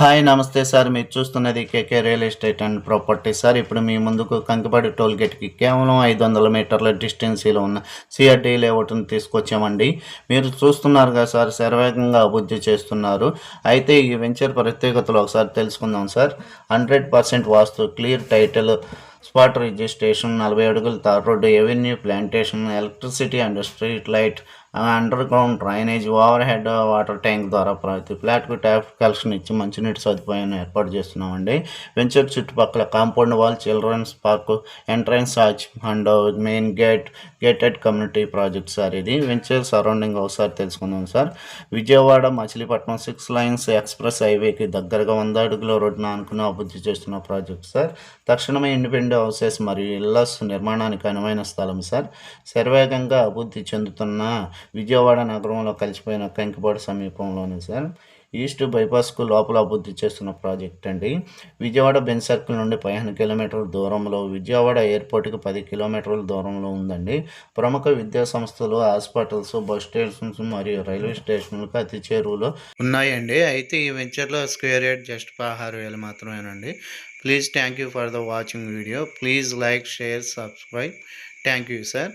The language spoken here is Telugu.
హాయ్ నమస్తే సార్. మీరు చూస్తున్నది KK real estate and property sir. ఇప్పుడు మీ ముందుకు కంకిపాడి టోల్ గేట్కి కేవలం ఐదు వందల మీటర్ల డిస్టెన్సీలో ఉన్న సిఆర్డీ లేఅవుట్ను తీసుకొచ్చామండి. మీరు చూస్తున్నారు కదా సార్ శరవేగంగా అభివృద్ధి చేస్తున్నారు. అయితే ఈ వెంచర్ ప్రత్యేకతలు ఒకసారి తెలుసుకుందాం sir. Hundred percent vastu clear title spot registration నలభై అడుగుల tar road avenue plantation electricity and street light underground drainage overhead water tank ద్వారా ప్రతి ఫ్లాట్కు ట్యాప్ కలెక్షన్ ఇచ్చి మంచినీటి సదుపాయాన్ని ఏర్పాటు చేస్తున్నామండి. వెంచర్ చుట్టుపక్కల compound wall children's park entrance arch and main gate gated community project sir ఇది. వెంచర్ సరౌండింగ్ ఒకసారి తెలుసుకుందాం sir. Vijayawada Machilipatnam six lines express హైవేకి దగ్గరగా వంద అడుగుల రోడ్డున అనుకుని అభివృద్ధి చేస్తున్న ప్రాజెక్ట్ సార్. తక్షణమే ఇండిపెండెంట్ హౌసెస్ మరియు ఇల్లస్ నిర్మాణానికి అనువైన స్థలం సార్. శరవేగంగా అభివృద్ధి చెందుతున్న విజయవాడ నగరంలో కలిసిపోయిన కంకిపాడు సమీపంలోనే సార్. ఈస్ట్ బైపాస్కు లోపల అభివృద్ధి చేస్తున్న ప్రాజెక్ట్ అండి. విజయవాడ బెన్ సర్కిల్ నుండి పదిహేను కిలోమీటర్ల దూరంలో విజయవాడ ఎయిర్పోర్ట్కి పది కిలోమీటర్ల దూరంలో ఉందండి. ప్రముఖ విద్యా సంస్థలు హాస్పిటల్స్ బస్ స్టేషన్స్ మరియు రైల్వే స్టేషన్లకు అతి చేరువలో ఉన్నాయండి. అయితే ఈ వెంచర్లో స్క్వేర్ యార్డ్ జస్ట్ పదహారు వేలు మాత్రమేనండి. Please thank you for the watching video. Please like share subscribe. Thank you sir.